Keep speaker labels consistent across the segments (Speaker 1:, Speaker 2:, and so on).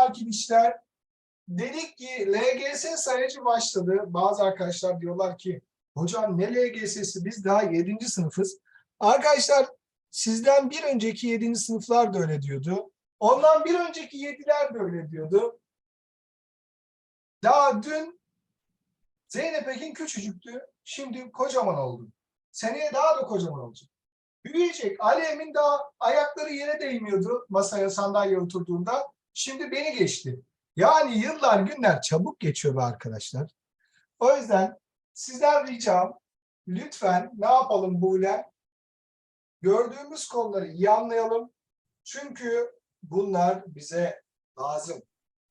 Speaker 1: arkadaşlar dedik ki LGS sayacı başladı. Bazı arkadaşlar diyorlar ki hocam ne LGS'si biz daha 7. sınıfız. Arkadaşlar sizden bir önceki 7. sınıflar da öyle diyordu. Ondan bir önceki 7'ler de öyle diyordu. Daha dün Zeynep Ekin küçücüktü. Şimdi kocaman oldu. Seneye daha da kocaman olacak. Büyüyecek. Ali Emin daha ayakları yere değmiyordu masaya sandalye oturduğunda. Şimdi beni geçti. Yani yıllar günler çabuk geçiyor be arkadaşlar. O yüzden sizden ricam lütfen ne yapalım Buğle? Gördüğümüz konuları iyi anlayalım. Çünkü bunlar bize lazım.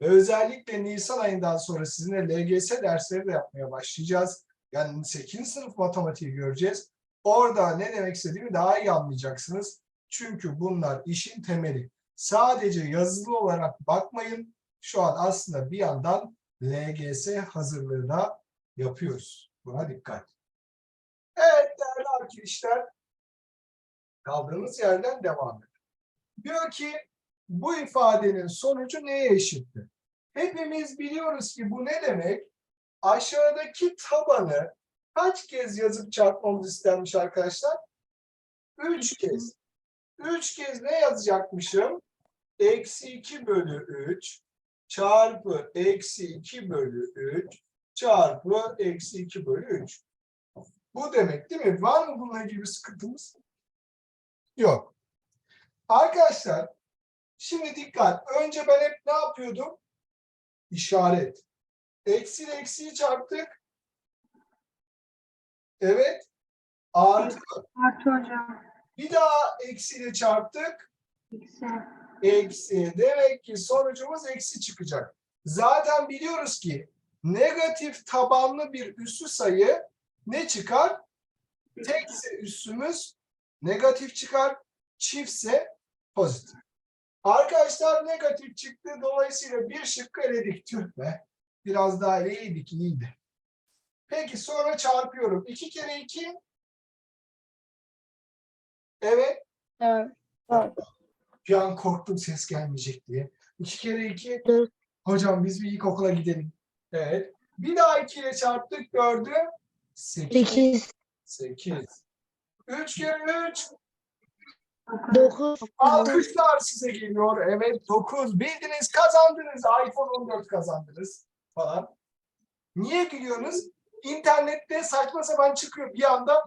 Speaker 1: Ve özellikle Nisan ayından sonra sizinle LGS dersleri de yapmaya başlayacağız. Yani 8. sınıf matematiği göreceğiz. Orada ne demek istediğimi daha iyi anlayacaksınız. Çünkü bunlar işin temeli. Sadece yazılı olarak bakmayın. Şu an aslında bir yandan LGS hazırlığı da yapıyoruz. Buna dikkat. Evet değerli arkadaşlar. Kaldığımız yerden devam edelim. Diyor ki bu ifadenin sonucu neye eşittir? Hepimiz biliyoruz ki bu ne demek? Aşağıdaki tabanı kaç kez yazıp çarpmamız istenmiş arkadaşlar? Üç kez. Üç kez ne yazacakmışım? Eksi 2 bölü 3 çarpı eksi 2 bölü 3 çarpı eksi 2 bölü 3. Bu demek değil mi? Var mı bununla ilgili bir sıkıntımız? Yok. Arkadaşlar şimdi dikkat. Önce ben hep ne yapıyordum? İşaret. Eksi ile eksiyi çarptık. Evet. Artı.
Speaker 2: Artı hocam.
Speaker 1: Bir daha eksiyle çarptık.
Speaker 2: Eksi.
Speaker 1: Eksi. Demek ki sonucumuz eksi çıkacak. Zaten biliyoruz ki negatif tabanlı bir üssü sayı ne çıkar? Tekse üssümüz negatif çıkar. Çiftse pozitif. Arkadaşlar negatif çıktı. Dolayısıyla bir şıkkı eledik. Tüh be. Biraz daha iyiydik. iyiydi. Peki sonra çarpıyorum. 2 kere 2. Evet.
Speaker 2: Evet.
Speaker 1: Bir an korktum ses gelmeyecek diye. 2 kere 2.
Speaker 2: Dört.
Speaker 1: Hocam biz bir ilkokula gidelim. Evet. Bir daha 2 ile çarptık. Gördü. 8.
Speaker 2: 8.
Speaker 1: 8. 3 kere 3.
Speaker 2: 9.
Speaker 1: Alkışlar size geliyor. Evet 9. Bildiniz kazandınız. iPhone 14 kazandınız falan. Niye gülüyorsunuz? İnternette saçma sapan çıkıyor. Bir anda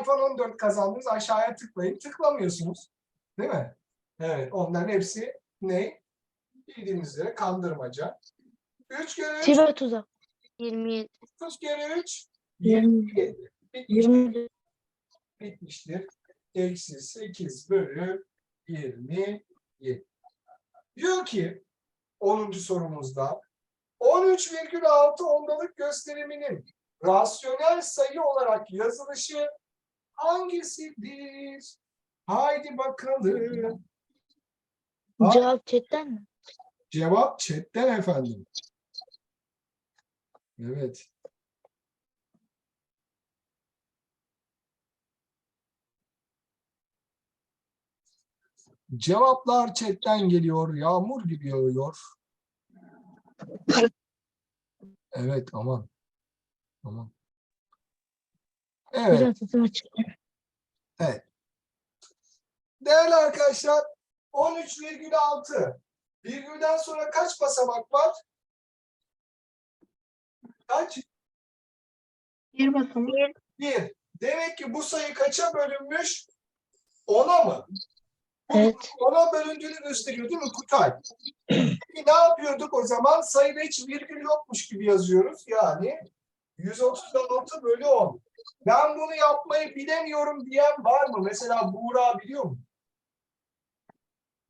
Speaker 1: iPhone 14 kazandınız. Aşağıya tıklayın. Tıklamıyorsunuz. Değil mi? Evet. Onların hepsi ne? Bildiğiniz üzere kandırmaca. 3 kere 3.
Speaker 2: Siber tuzak. 27.
Speaker 1: 9 kere 3.
Speaker 2: 20.
Speaker 1: 27. Bitmiştir.
Speaker 2: 20.
Speaker 1: bitmiştir. Eksi 8 bölü 27. Diyor ki 10. sorumuzda 13,6 ondalık gösteriminin rasyonel sayı olarak yazılışı hangisidir? Haydi bakalım. Ha?
Speaker 2: Cevap chatten mi?
Speaker 1: Cevap chatten efendim. Evet. Cevaplar chatten geliyor. Yağmur gibi yağıyor. Evet aman. Aman. Evet.
Speaker 2: Açık.
Speaker 1: Değerli arkadaşlar 13,6 virgülden sonra kaç basamak var? Kaç?
Speaker 2: Bir basamak.
Speaker 1: Bir. Demek ki bu sayı kaça bölünmüş? Ona mı? Bu
Speaker 2: Evet.
Speaker 1: Ona bölündüğünü gösteriyor değil mi Kutay? Peki ne yapıyorduk o zaman? Sayıda hiç virgül yokmuş gibi yazıyoruz. Yani 136 bölü 10. Ben bunu yapmayı bilemiyorum diyen var mı? Mesela Buğra biliyor mu?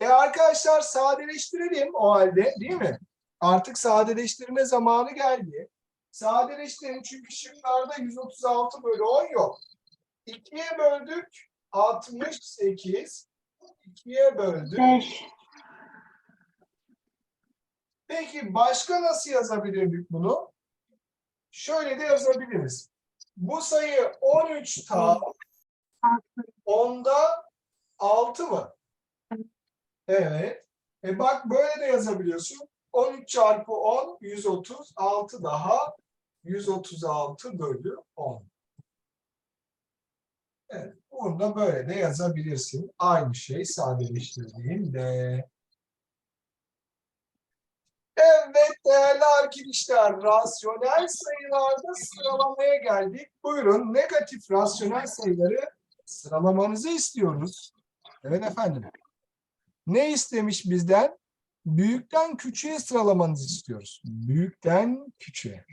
Speaker 1: E arkadaşlar sadeleştirelim o halde değil mi? Artık sadeleştirme zamanı geldi. Sadeleştirelim çünkü şıklarda 136 bölü 10 yok. 2'ye böldük 68. 2'ye böldük.
Speaker 2: 5.
Speaker 1: Peki başka nasıl yazabilirdik bunu? Şöyle de yazabiliriz. Bu sayı 13 ta 10'da 6 mı? Evet. E bak böyle de yazabiliyorsun. 13 çarpı 10 130. 6 daha 136 bölü 10. Evet, bunu da böyle de yazabilirsin. Aynı şey sadeleştirdiğinde. Evet değerli arkadaşlar, rasyonel sayılarda sıralamaya geldik. Buyurun negatif rasyonel sayıları sıralamanızı istiyoruz. Evet efendim. Ne istemiş bizden? Büyükten küçüğe sıralamanızı istiyoruz. Büyükten küçüğe.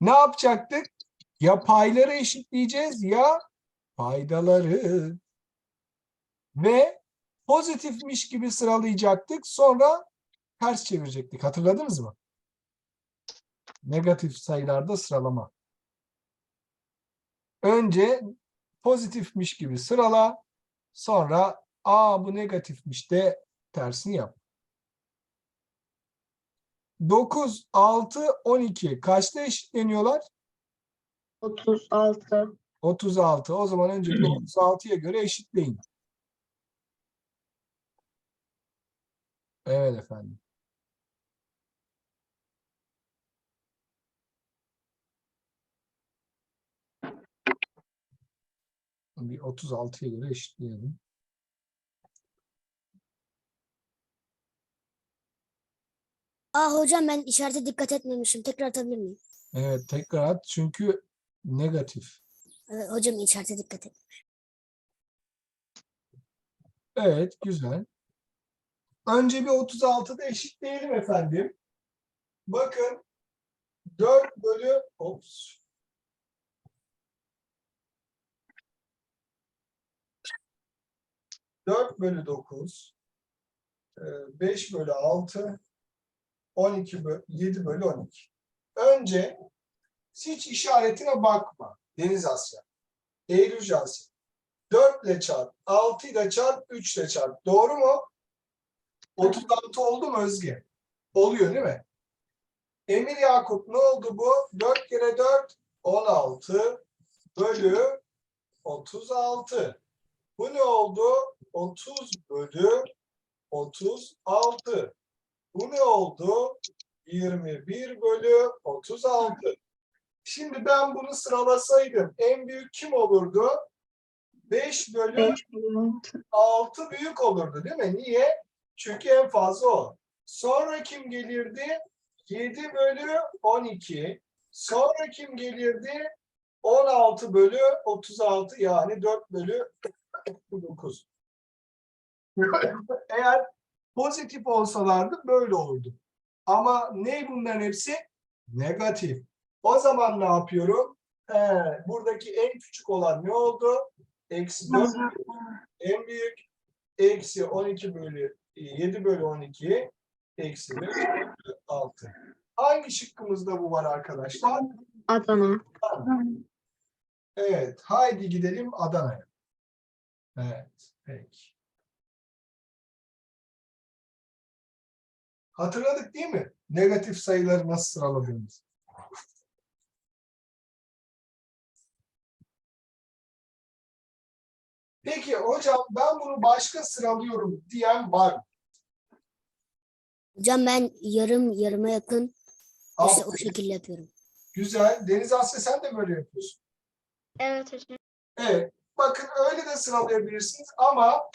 Speaker 1: Ne yapacaktık? Ya payları eşitleyeceğiz ya paydaları. Ve pozitifmiş gibi sıralayacaktık. Sonra ters çevirecektik. Hatırladınız mı? Negatif sayılarda sıralama. Önce pozitifmiş gibi sırala. Sonra aa bu negatifmiş de tersini yap. 9, 6, 12 kaçta eşitleniyorlar?
Speaker 2: 36.
Speaker 1: 36. O zaman önce bir 36'ya göre eşitleyin. Evet efendim. Bir 36'ya göre eşitleyelim.
Speaker 3: Aa hocam ben işarete dikkat etmemişim. Tekrar atabilir miyim?
Speaker 1: Evet tekrar at çünkü negatif.
Speaker 3: Evet, hocam işarete dikkat et.
Speaker 1: Evet güzel. Önce bir 36'da eşitleyelim efendim. Bakın 4 bölü ops. Dört bölü dokuz, e, beş bölü altı, on iki bölü, yedi bölü on iki. Önce hiç işaretine bakma Deniz Asya. Eylül Cansi. 4 ile çarp, 6 ile çarp, 3 ile çarp. Doğru mu? 36 oldu mu Özge? Oluyor değil mi? Emir Yakup ne oldu bu? 4 kere 4 16 bölü 36. Bu ne oldu? 30 bölü 36. Bu ne oldu? 21 bölü 36. Şimdi ben bunu sıralasaydım en büyük kim olurdu? 5 bölü
Speaker 2: 5 6.
Speaker 1: 6 büyük olurdu değil mi? Niye? Çünkü en fazla o. Sonra kim gelirdi? 7 bölü 12. Sonra kim gelirdi? 16 bölü 36 yani 4 bölü 9. Eğer pozitif olsalardı böyle olurdu. Ama ne bunların hepsi? Negatif. O zaman ne yapıyorum? He, buradaki en küçük olan ne oldu? Eksi 4 en büyük eksi 12 bölü 7 bölü 12 eksi 5 bölü 6. Hangi şıkkımızda bu var arkadaşlar?
Speaker 2: Adana.
Speaker 1: Evet. Haydi gidelim Adana'ya. Evet. Peki. Hatırladık değil mi? Negatif sayıları nasıl sıraladığımız. Peki hocam ben bunu başka sıralıyorum diyen var mı?
Speaker 3: Hocam ben yarım yarıma yakın işte o şekilde yapıyorum.
Speaker 1: Güzel. Deniz Asya sen de böyle yapıyorsun.
Speaker 2: Evet hocam.
Speaker 1: Evet. Bakın öyle de sıralayabilirsiniz ama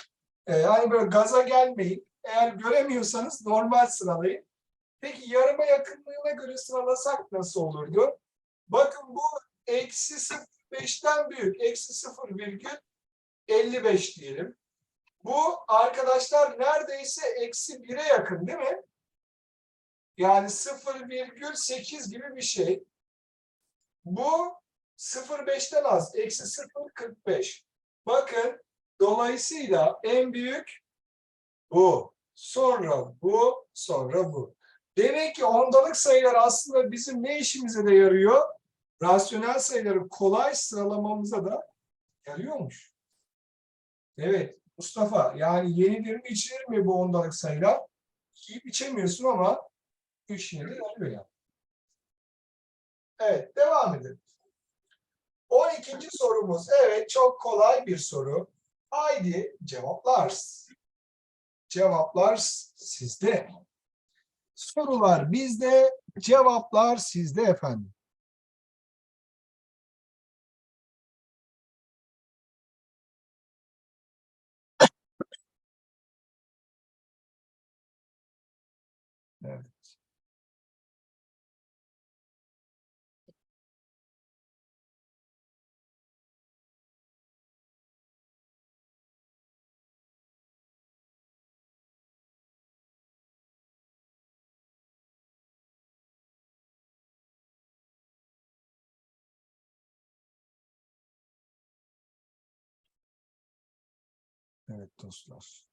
Speaker 1: e, hani böyle gaza gelmeyin. Eğer göremiyorsanız normal sıralayın. Peki yarıma yakınlığına göre sıralasak nasıl olurdu? Bakın bu eksi 0,5'ten büyük. Eksi 0 virgül 55 diyelim. Bu arkadaşlar neredeyse eksi 1'e yakın değil mi? Yani 0,8 gibi bir şey. Bu 0,5'ten az. Eksi 0,45. Bakın dolayısıyla en büyük bu. Sonra bu. Sonra bu. Demek ki ondalık sayılar aslında bizim ne işimize de yarıyor? Rasyonel sayıları kolay sıralamamıza da yarıyormuş. Evet Mustafa yani yenidir mi içilir mi bu ondalık sayılar? Yiyip içemiyorsun ama işine de yarıyor yani. Evet devam edelim. 12. sorumuz. Evet çok kolay bir soru. Haydi cevaplar. Cevaplar sizde. Sorular bizde, cevaplar sizde efendim. Evet. Evet dostlar.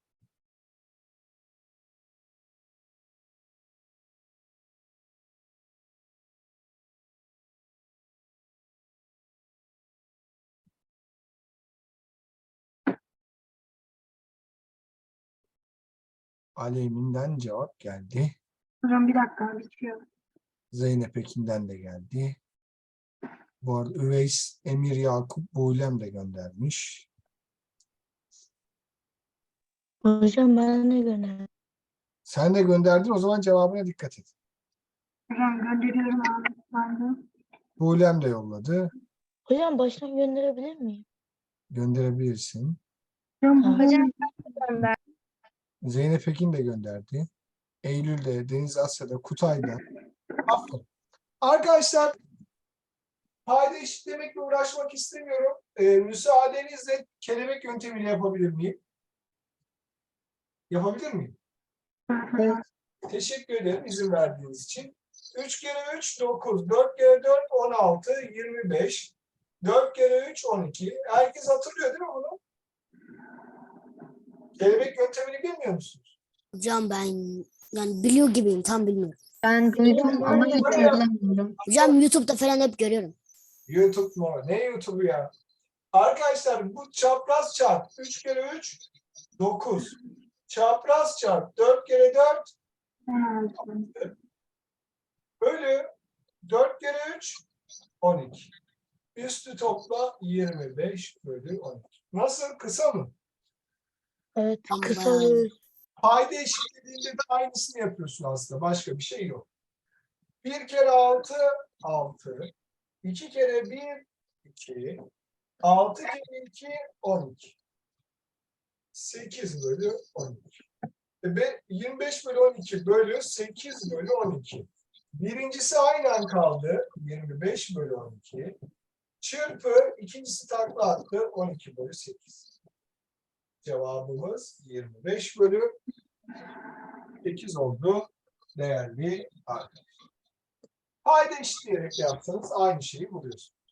Speaker 1: Aleyhim'den cevap geldi.
Speaker 2: Hocam bir dakika bitiyor.
Speaker 1: Zeynep Ekin'den de geldi. Bu arada Üveys Emir Yakup Buylem de göndermiş.
Speaker 4: Hocam bana ne gönder?
Speaker 1: Sen de gönderdin o zaman cevabına dikkat et.
Speaker 2: Hocam gönderiyorum abi. Ben de.
Speaker 1: Buylem de yolladı.
Speaker 4: Hocam baştan gönderebilir miyim?
Speaker 1: Gönderebilirsin.
Speaker 2: Hocam
Speaker 4: Aha.
Speaker 2: hocam.
Speaker 1: Zeynep Ekin de gönderdi. Eylül de, Deniz Asya'da, Kutay da. Aferin. Arkadaşlar payda eşitlemekle uğraşmak istemiyorum. Ee, müsaadenizle kelebek yöntemiyle yapabilir miyim? Yapabilir miyim? Teşekkür ederim izin verdiğiniz için. 3 kere 3 9, 4 kere 4 16, 25. 4 kere 3 12. Herkes hatırlıyor değil mi bunu? Kelebek yöntemini bilmiyor musunuz?
Speaker 3: Hocam ben yani biliyor gibiyim tam bilmiyorum.
Speaker 2: Ben duydum ama hiç uygulamıyorum.
Speaker 3: Hocam YouTube'da falan hep görüyorum.
Speaker 1: YouTube mu? Ne YouTube'u ya? Arkadaşlar bu çapraz çarp 3 kere 3 9. Çapraz çarp 4 kere 4 bölü 4 kere 3 12. Üstü topla 25 bölü 12. Nasıl? Kısa mı?
Speaker 4: Evet kısa.
Speaker 1: Payda eşitlediğinde de aynısını yapıyorsun aslında. Başka bir şey yok. 1 kere 6 6. 2 kere 1 2. 6 kere 2 12. 8 bölü 12. Ve 25 bölü 12 bölü 8 bölü 12. Birincisi aynen kaldı. 25 bölü 12. Çırpı ikincisi takla attı. 12 bölü 8. Cevabımız 25 bölü 8 oldu değerli arkadaşlar. Payda eşitleyerek yapsanız aynı şeyi buluyorsunuz.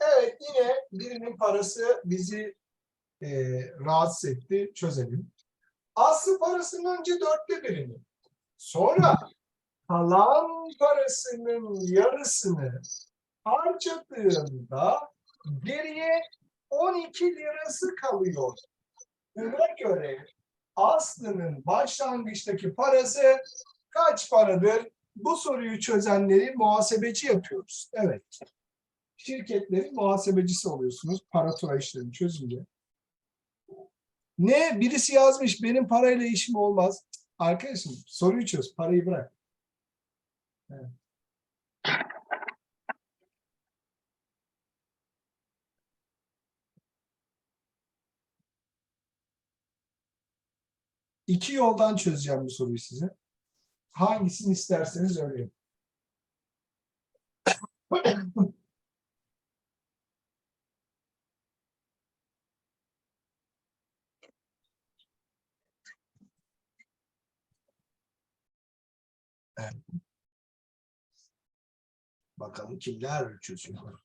Speaker 1: Evet yine birinin parası bizi e, rahatsız etti. Çözelim. Aslı parasının önce dörtte birini. Sonra kalan parasının yarısını harcadığında geriye 12 lirası kalıyor. Buna göre Aslı'nın başlangıçtaki parası kaç paradır? Bu soruyu çözenleri muhasebeci yapıyoruz. Evet. Şirketlerin muhasebecisi oluyorsunuz paratura işlerini çözünce. Ne? Birisi yazmış benim parayla işim olmaz. Arkadaşım soruyu çöz. Parayı bırak. Evet. İki yoldan çözeceğim bu soruyu size. Hangisini isterseniz öyle. Evet. Bakalım kimler çözüyor.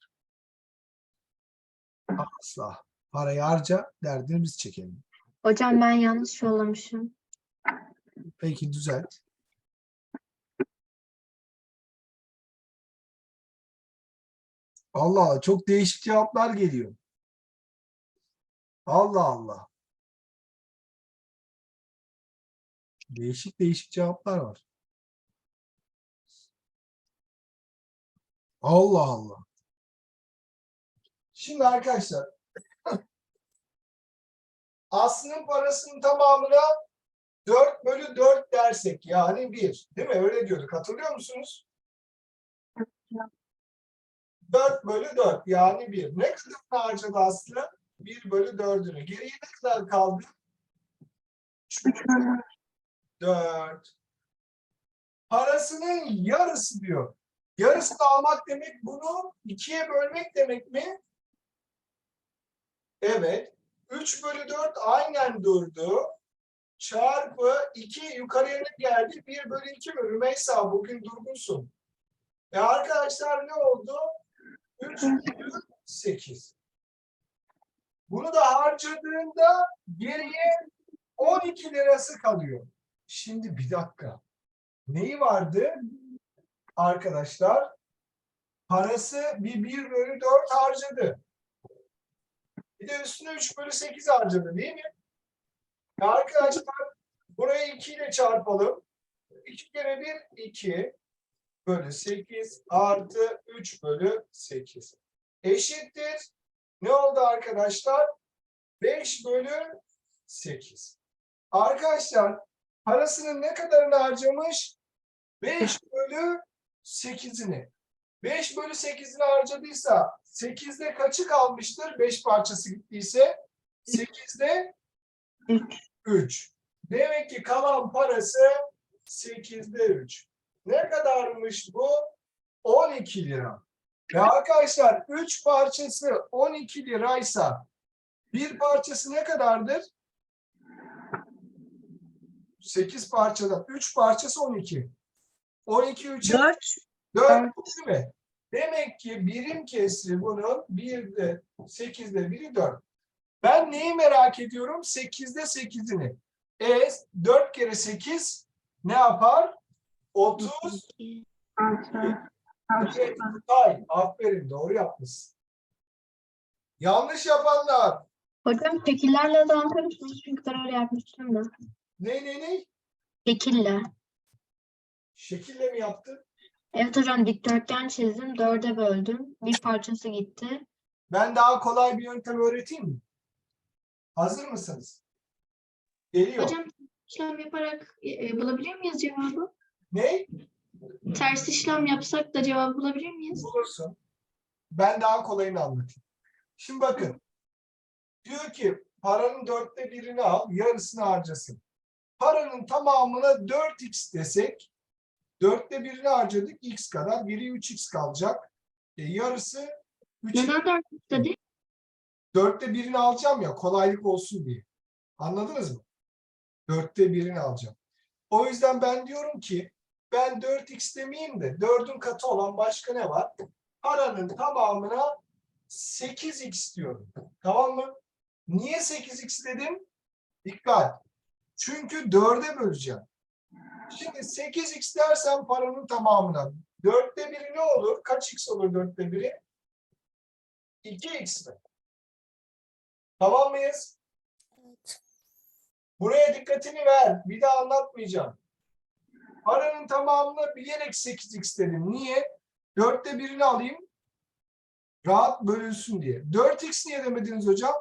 Speaker 1: Asla. Parayı harca, derdini biz çekelim.
Speaker 2: Hocam ben yanlış yollamışım.
Speaker 1: Peki düzelt. Allah Allah, çok değişik cevaplar geliyor. Allah Allah. Değişik değişik cevaplar var. Allah Allah. Şimdi arkadaşlar Aslı'nın parasının tamamına 4 bölü 4 dersek yani 1. Değil mi? Öyle diyorduk. Hatırlıyor musunuz? 4 bölü 4 yani 1. Ne kadar harcadı Aslı? 1 bölü 4'ünü. Geriye ne kadar kaldı?
Speaker 2: 3 bölü
Speaker 1: 4. Parasının yarısı diyor. Yarısını almak demek bunu ikiye bölmek demek mi? Evet. 3 bölü 4 aynen durdu. Çarpı 2 yukarıya geldi? 1 bölü 2 mi? Rümeysa bugün durgunsun. E arkadaşlar ne oldu? 3 bölü 8. Bunu da harcadığında geriye 12 lirası kalıyor. Şimdi bir dakika. Neyi vardı? Arkadaşlar parası bir 1 bölü 4 harcadı. Bir de üstüne 3 bölü 8 harcadı değil mi? Ya arkadaşlar burayı 2 ile çarpalım. 2 kere 1 2 bölü 8 artı 3 bölü 8. Eşittir. Ne oldu arkadaşlar? 5 bölü 8. Arkadaşlar parasının ne kadarını harcamış? 5 bölü 8'ini. 5 bölü 8'ini harcadıysa 8'de kaçı kalmıştır? 5 parçası gittiyse 8'de
Speaker 2: 3.
Speaker 1: 3. Demek ki kalan parası 8'de 3. Ne kadarmış bu? 12 lira. Ve arkadaşlar 3 parçası 12 liraysa bir parçası ne kadardır? 8 parçadan 3 parçası 12. 12 3'e
Speaker 4: 4.
Speaker 1: 4 değil mi? Demek ki birim kesri bunun 1'de 8'de biri 4. Ben neyi merak ediyorum? 8'de 8'ini. E 4 kere 8 ne yapar? 30.
Speaker 2: 6.
Speaker 1: Evet, ay, aferin doğru yapmışsın. Yanlış yapanlar.
Speaker 2: Hocam şekillerle de anlatır Çünkü öyle yapmıştım da.
Speaker 1: Ne ne ne?
Speaker 2: Şekille.
Speaker 1: Şekille mi yaptın?
Speaker 2: Evet hocam dikdörtgen çizdim. Dörde böldüm. Bir parçası gitti.
Speaker 1: Ben daha kolay bir yöntem öğreteyim mi? Hazır mısınız? Geliyor.
Speaker 2: Hocam işlem yaparak e, bulabilir miyiz cevabı?
Speaker 1: Ne?
Speaker 2: Ters işlem yapsak da cevabı bulabilir miyiz?
Speaker 1: bulursun. Ben daha kolayını anlatayım. Şimdi bakın. Diyor ki paranın dörtte birini al, yarısını harcasın. Paranın tamamına 4x desek, dörtte birini harcadık x kadar, biri 3x kalacak. E, yarısı 3
Speaker 2: Neden dört
Speaker 1: dörtte birini alacağım ya kolaylık olsun diye. Anladınız mı? Dörtte birini alacağım. O yüzden ben diyorum ki ben 4x demeyeyim de 4'ün katı olan başka ne var? Paranın tamamına 8x diyorum. Tamam mı? Niye 8x dedim? Dikkat. Çünkü 4'e böleceğim. Şimdi 8x dersem paranın tamamına. 4'te biri ne olur? Kaç x olur 4'te biri? 2x mi? Tamam mıyız?
Speaker 3: Evet.
Speaker 1: Buraya dikkatini ver. Bir daha anlatmayacağım. Paranın tamamını bilerek 8x dedim. Niye? Dörtte birini alayım. Rahat bölünsün diye. 4x niye demediniz hocam?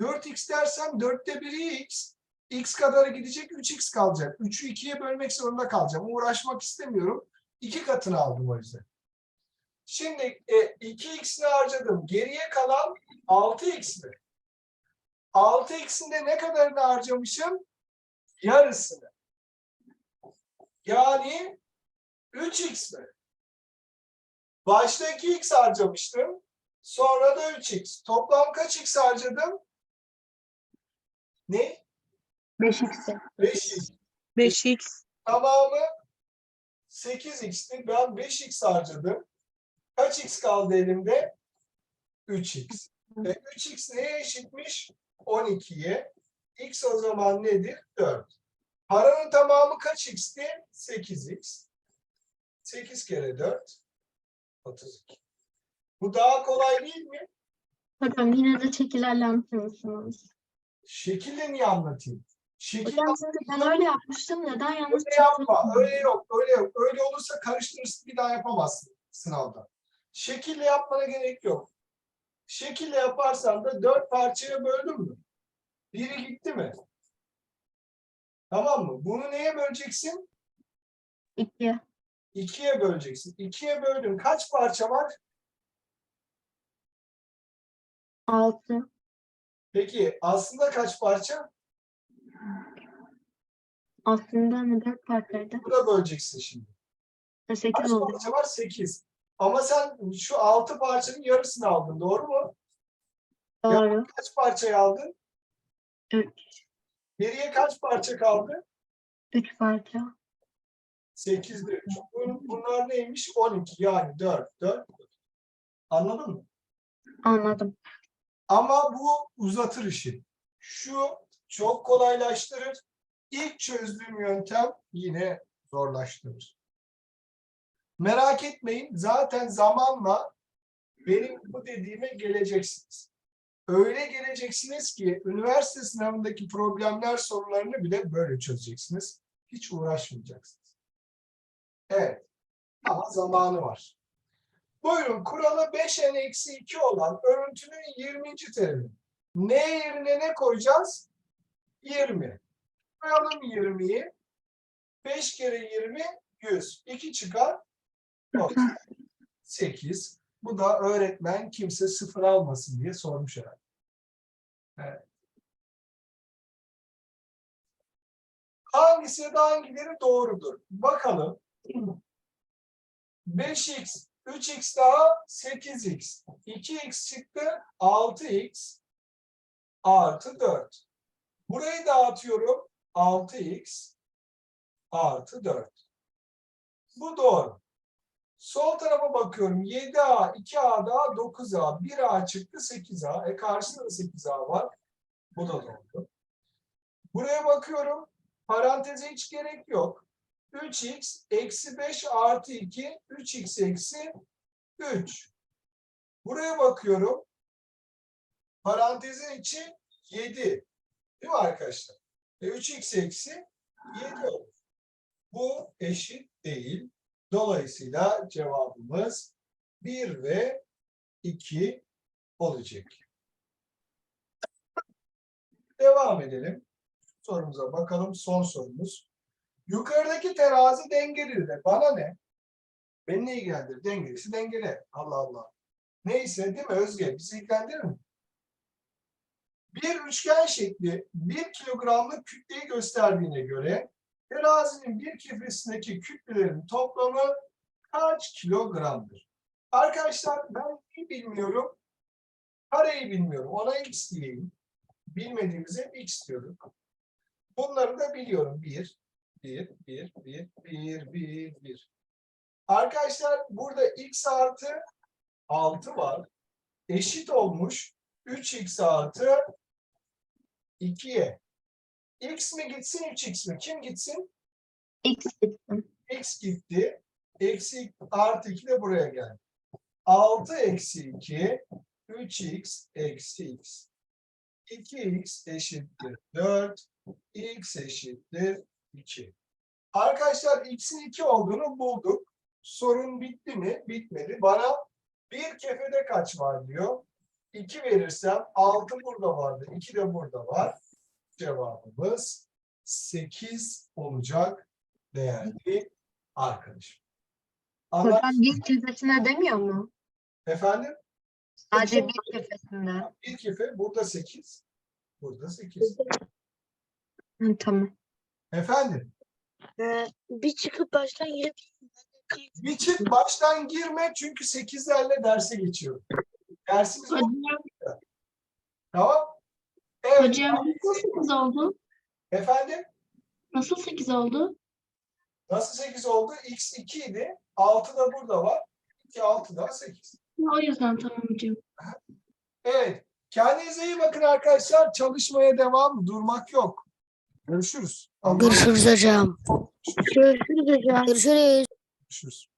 Speaker 1: 4x dersem dörtte biri x. x kadarı gidecek 3x kalacak. 3'ü 2'ye bölmek zorunda kalacağım. Uğraşmak istemiyorum. 2 katını aldım o yüzden. Şimdi e, 2x'ini harcadım. Geriye kalan 6x mi? 6x'in de ne kadarını harcamışım? Yarısını. Yani 3x mi? Başta 2x harcamıştım. Sonra da 3x. Toplam kaç x harcadım? Ne?
Speaker 2: 5x.
Speaker 1: 5x.
Speaker 4: 5x.
Speaker 1: Tamamı 8x'ti. Ben 5x harcadım. Kaç x kaldı elimde? 3x. E, 3x neye eşitmiş? 12'ye. x o zaman nedir? 4. Paranın tamamı kaç x'ti? 8x. 8 kere 4. 32. Bu daha kolay değil mi?
Speaker 2: Hocam yine de şekillerle anlatır mısınız?
Speaker 1: Şekille niye anlatayım? Şekil
Speaker 2: Hocam ben öyle yapmıştım. Neden yanlış
Speaker 1: Öyle yapma. Öyle yok. Öyle yok. Öyle olursa karıştırırsın bir daha yapamazsın sınavda. Şekille yapmana gerek yok. Şekille yaparsan da dört parçaya böldün mü? Biri gitti mi? Tamam mı? Bunu neye böleceksin?
Speaker 2: 2.
Speaker 1: İkiye böleceksin. İkiye böldün. Kaç parça var?
Speaker 2: 6.
Speaker 1: Peki aslında kaç parça?
Speaker 2: Aslında ne 4 parçaydı?
Speaker 1: Bu da böleceksin şimdi.
Speaker 2: 8
Speaker 1: Kaç
Speaker 2: oldu.
Speaker 1: parça var? 8. Ama sen şu 6 parçanın yarısını aldın. Doğru mu?
Speaker 2: Doğru.
Speaker 1: Kaç parçayı aldın?
Speaker 2: 3.
Speaker 1: Geriye kaç parça kaldı?
Speaker 2: 3 parça.
Speaker 1: 8'de 3. Bunlar neymiş? 12 yani 4. 4. Anladın mı?
Speaker 2: Anladım.
Speaker 1: Ama bu uzatır işi. Şu çok kolaylaştırır. İlk çözdüğüm yöntem yine zorlaştırır. Merak etmeyin. Zaten zamanla benim bu dediğime geleceksiniz. Öyle geleceksiniz ki üniversite sınavındaki problemler sorularını bile böyle çözeceksiniz. Hiç uğraşmayacaksınız. Evet. Ama zamanı var. Buyurun kuralı 5n eksi 2 olan örüntünün 20. terimi. Ne yerine ne koyacağız? 20. Koyalım 20'yi. 5 kere 20 100. 2 çıkar 8. Bu da öğretmen kimse sıfır almasın diye sormuş herhalde. Evet. Hangisi ya da hangileri doğrudur? Bakalım. 5x 3x daha 8x. 2x çıktı 6x artı 4. Burayı dağıtıyorum 6x artı 4. Bu doğru. Sol tarafa bakıyorum 7a, 2a daha 9a, 1a çıktı 8a. E karşısında da 8a var. Bu da doğru. Buraya bakıyorum paranteze hiç gerek yok. 3x eksi 5 artı 2 3x eksi 3. Buraya bakıyorum. Parantezin içi 7. Değil mi arkadaşlar? E 3x eksi 7 olur. Bu eşit değil. Dolayısıyla cevabımız 1 ve 2 olacak. Devam edelim. Sorumuza bakalım. Son sorumuz. Yukarıdaki terazi dengelidir. de Bana ne? Beni ne ilgilendirir? Dengelisi dengeli. Allah Allah. Neyse değil mi Özge? Bizi ilgilendirir mi? Bir üçgen şekli bir kilogramlık kütleyi gösterdiğine göre terazinin bir kefesindeki kütlelerin toplamı kaç kilogramdır? Arkadaşlar ben bir bilmiyorum. Kareyi bilmiyorum. Ona x diyeyim. Bilmediğimize x diyorum. Bunları da biliyorum. Bir, bir, bir, bir, bir, bir, bir. Arkadaşlar burada x artı 6 var. Eşit olmuş 3x artı 2'ye. X mi gitsin 3x mi? Kim gitsin?
Speaker 2: X gitsin.
Speaker 1: X gitti. Eksi artı 2 de buraya geldi. 6 eksi 2 3x eksi x. 2x eşittir 4. x eşittir 2. Arkadaşlar x'in 2 olduğunu bulduk. Sorun bitti mi? Bitmedi. Bana bir kefede kaç var diyor. 2 verirsem 6 burada vardı. 2 de burada var. Cevabımız 8 olacak değerli arkadaşım. Anladın
Speaker 2: Hocam bir kefesine demiyor mu?
Speaker 1: Efendim?
Speaker 2: Sadece bir kefesinde.
Speaker 1: Bir kefe burada 8. Burada 8.
Speaker 2: Hı, tamam.
Speaker 1: Efendim?
Speaker 4: Ee, bir çıkıp baştan girip
Speaker 1: Bir çık baştan girme çünkü 8'lerle derse geçiyor. Dersimiz.
Speaker 5: Hocam,
Speaker 1: Tamam. Evet.
Speaker 5: hocam nasıl 8 oldu?
Speaker 1: Efendim?
Speaker 5: Nasıl 8 oldu?
Speaker 1: Nasıl 8 oldu? X 2 idi. 6 da burada var. 2 6 daha 8.
Speaker 5: O yüzden tamam hocam.
Speaker 1: Evet. Kendinize iyi bakın arkadaşlar. Çalışmaya devam. Durmak yok. Görüşürüz.
Speaker 3: Görüşürüz hocam.
Speaker 4: görüşürüz hocam.
Speaker 3: Görüşürüz.
Speaker 1: Görüşürüz.